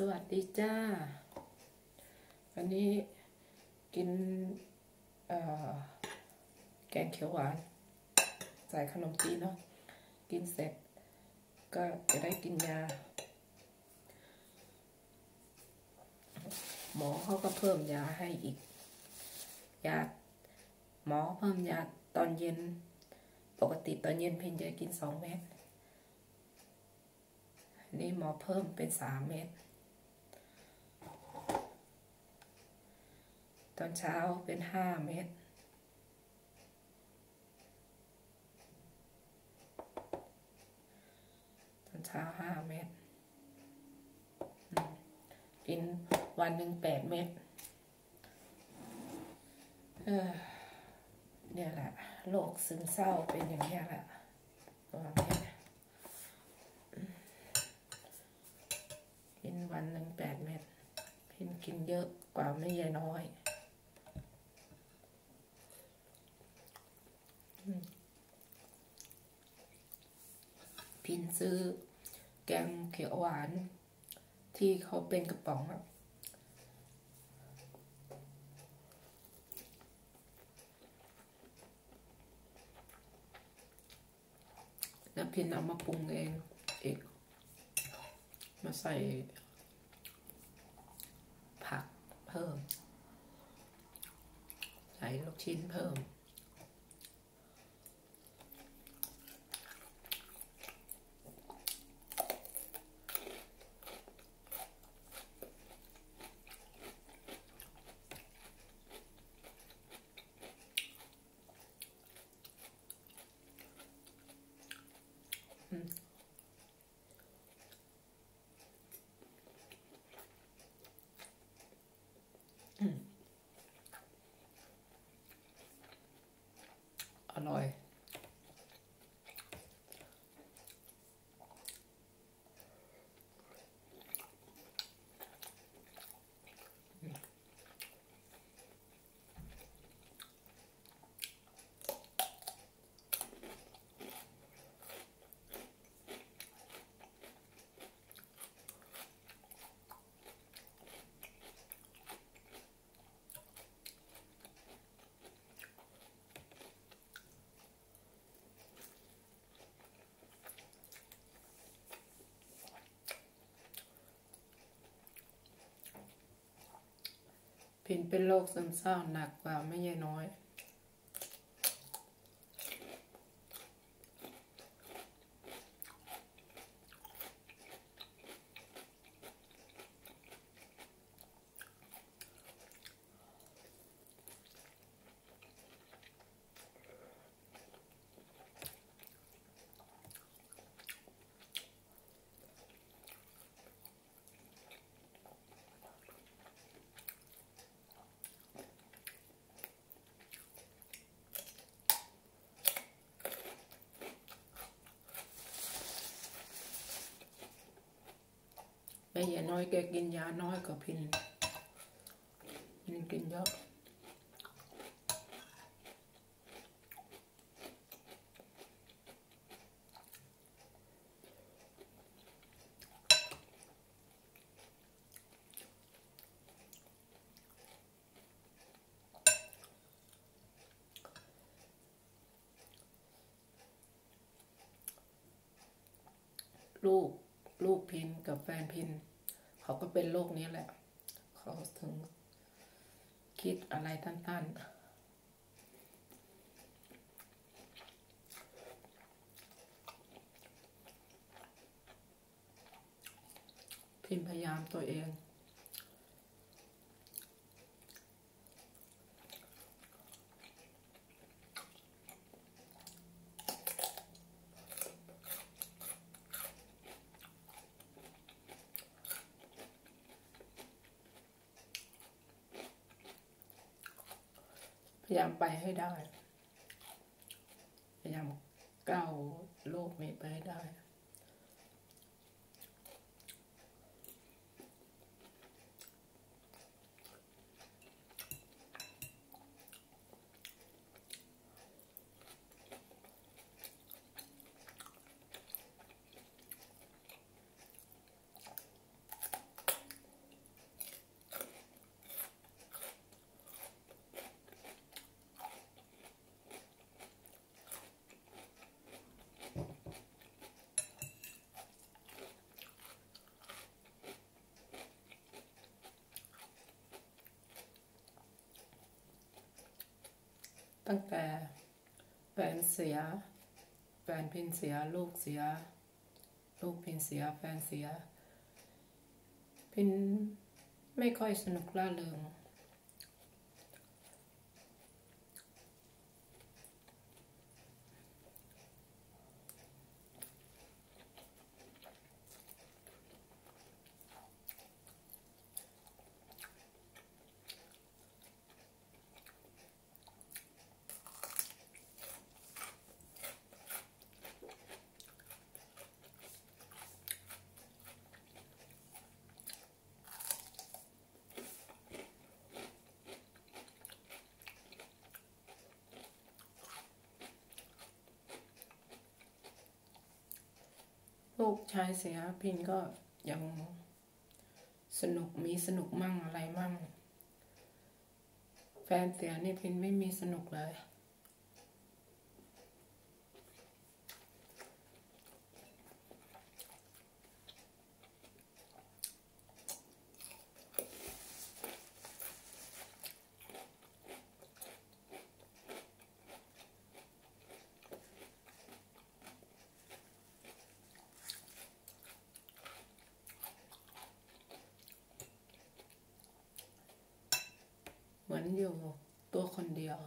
สวัสดีจ้า วันนี้กินแกงเขียวหวาน ใส่ขนมจีนเนาะกินเสร็จ ก็จะได้กินยา หมอเขาก็เพิ่มยาให้อีก ยา หมอเพิ่มยาตอนเย็น ปกติตอนเย็นเพียงจะกินสองเม็ดนี่หมอเพิ่มเป็นสามเม็ด ตอนเช้าเป็นห้าเม็ดตอนเช้าห้าเม็ดกินวันหนึ่งแปดเม็ดเออเนี่ยแหละโรคซึมเศร้าเป็นอย่างนี้แหละตัวนี้กินวันหนึ่งแปดเม็ดพินกินเยอะกว่าไม่ยายน้อย พินซื้อ แกงเขียวหวาน ที่เขาเป็นกระป๋องอะแล้วพินเอามาปรุงเองอีก มาใส่ ผักเพิ่ม ใส่ลูกชิ้นเพิ่ม อืม อร่ พินเป็นโรคซึมเศร้าหนักกว่าไม่ใช่น้อย แม่ยายน้อยแกกินยาน้อยกว่าพินพินกินเยอะลูก ลูกพินกับแฟนพิน เขาก็เป็นโรคนี้แหละ เขาถึงคิดอะไรตั้นๆพินพยายามตัวเอง ยายามไปให้ได้ พยายามก้าวโลกนี้ไปให้ได้ ตั้งแต่แฟนเสีย แฟนพินเสีย ลูกเสีย ลูกพินเสีย แฟนเสีย พินไม่ค่อยสนุกล่าเริง ลูกชายเสียพินก็ยังสนุกมีสนุกมั่งอะไรมั่ง แฟนเสียนี่พินไม่มีสนุกเลย เหมือนอยู่ตัวคนเดียว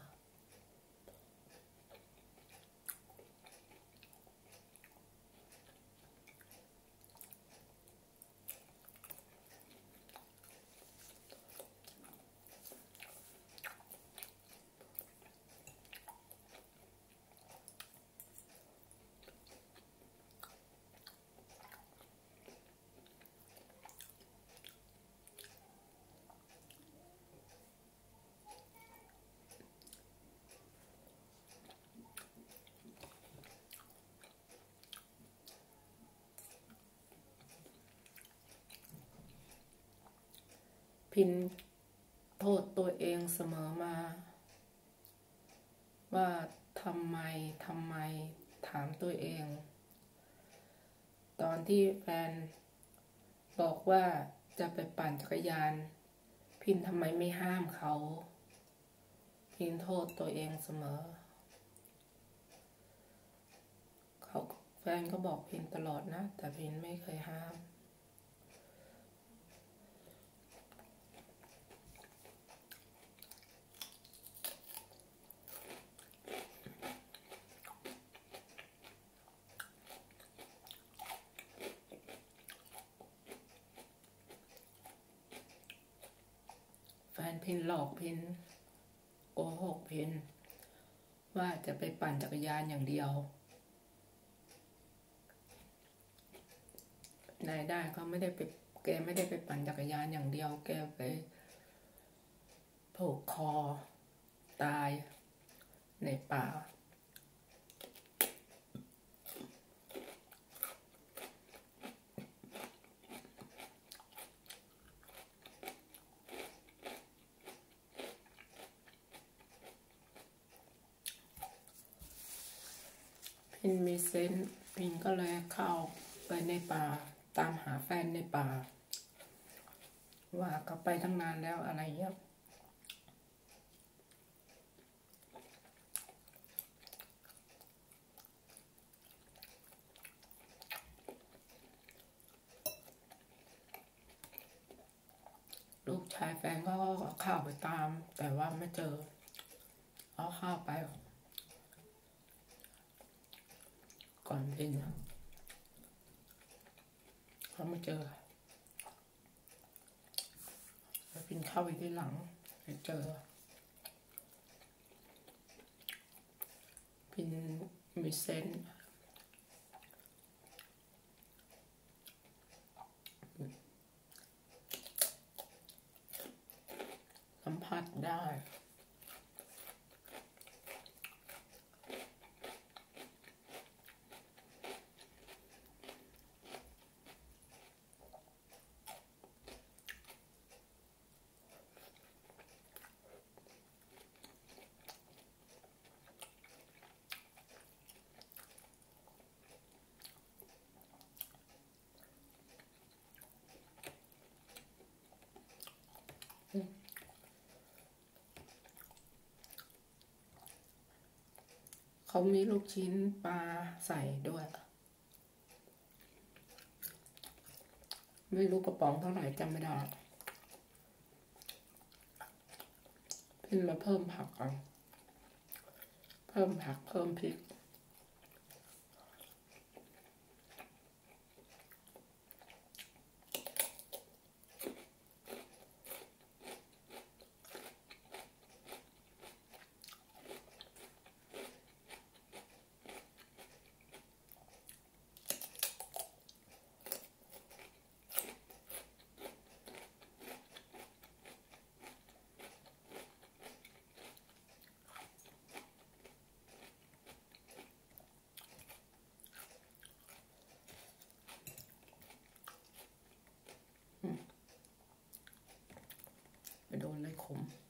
พินโทษตัวเองเสมอมา ว่าทำไมทำไมถามตัวเอง ตอนที่แฟนบอกว่าจะไปปั่นจักรยาน พินทำไมไม่ห้ามเขา พินโทษตัวเองเสมอ เขาแฟนก็บอกพินตลอดนะ แต่พินไม่เคยห้าม แฟนพินหลอกเพินโกหกเพินว่าจะไปปั่นจักรยานอย่างเดียวนายได้เขาไม่ได้ไปแกไม่ได้ไปปั่นจักรยานอย่างเดียว แกไปผูกคอตายในป่า พินมีเซนพินก็เลยเข้าไปในป่า ตามหาแฟนในป่า ว่าเขาไปตั้งนานแล้วอะไรเงี้ยลูกชายแฟนก็เข้าไปตาม แต่ว่าไม่เจอ เอาเข้าไป ก่อนพินเขาไม่เจอแล้วพินเข้าไปที่หลังไม่เจอพินมีเซนสัมผัสได้ เขามีลูกชิ้นปลาใส่ด้วย ไม่รู้กระป๋องเท่าไหร่จำไม่ได้เพินมาเพิ่มผักเอาเพิ่มผักเพิ่มพริก ไป โ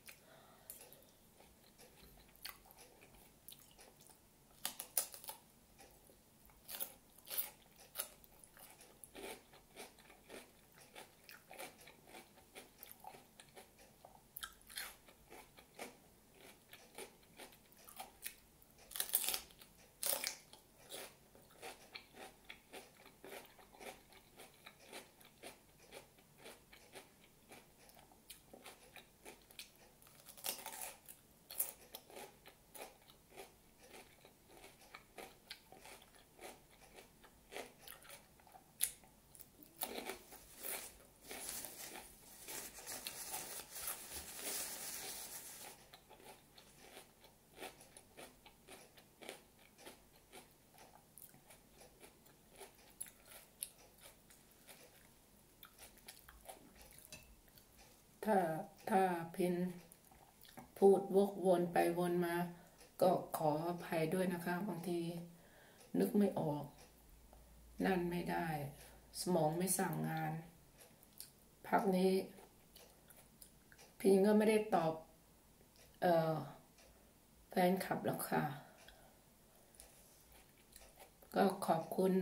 ถ้าถ้าพินพูดวกวนไปวนมา ก็ขออภัยด้วยนะคะ บางทีนึกไม่ออก นั่นไม่ได้ สมองไม่สั่งงาน พักนี้ พินก็ไม่ได้ตอบ เออแฟนคลับแล้วค่ะ ก็ขอบคุณ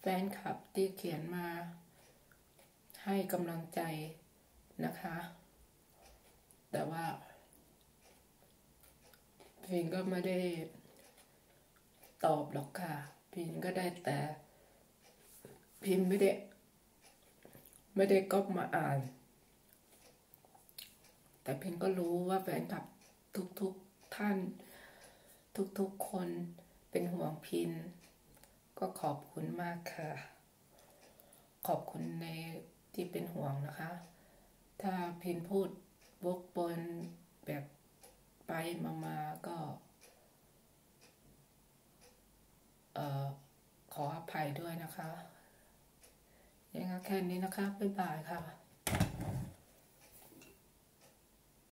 แฟนคลับที่เขียนมา ให้กำลังใจนะคะ แต่ว่าพินก็ไม่ได้ตอบหรอกค่ะพินก็ได้แต่พินไม่ได้ ไม่ได้ก๊อปมาอ่าน แต่พินก็รู้ว่าแฟนคลับทุกๆท่าน ทุกๆคนเป็นห่วงพิน ก็ขอบคุณมากค่ะ ขอบคุณในที่เป็นห่วงนะคะ ถ้าพินพูด วกปนแบบไปมามาก็เอ่อขออภัยด้วยนะคะ ยังไงแค่นี้นะคะ บ๊ายบายค่ะ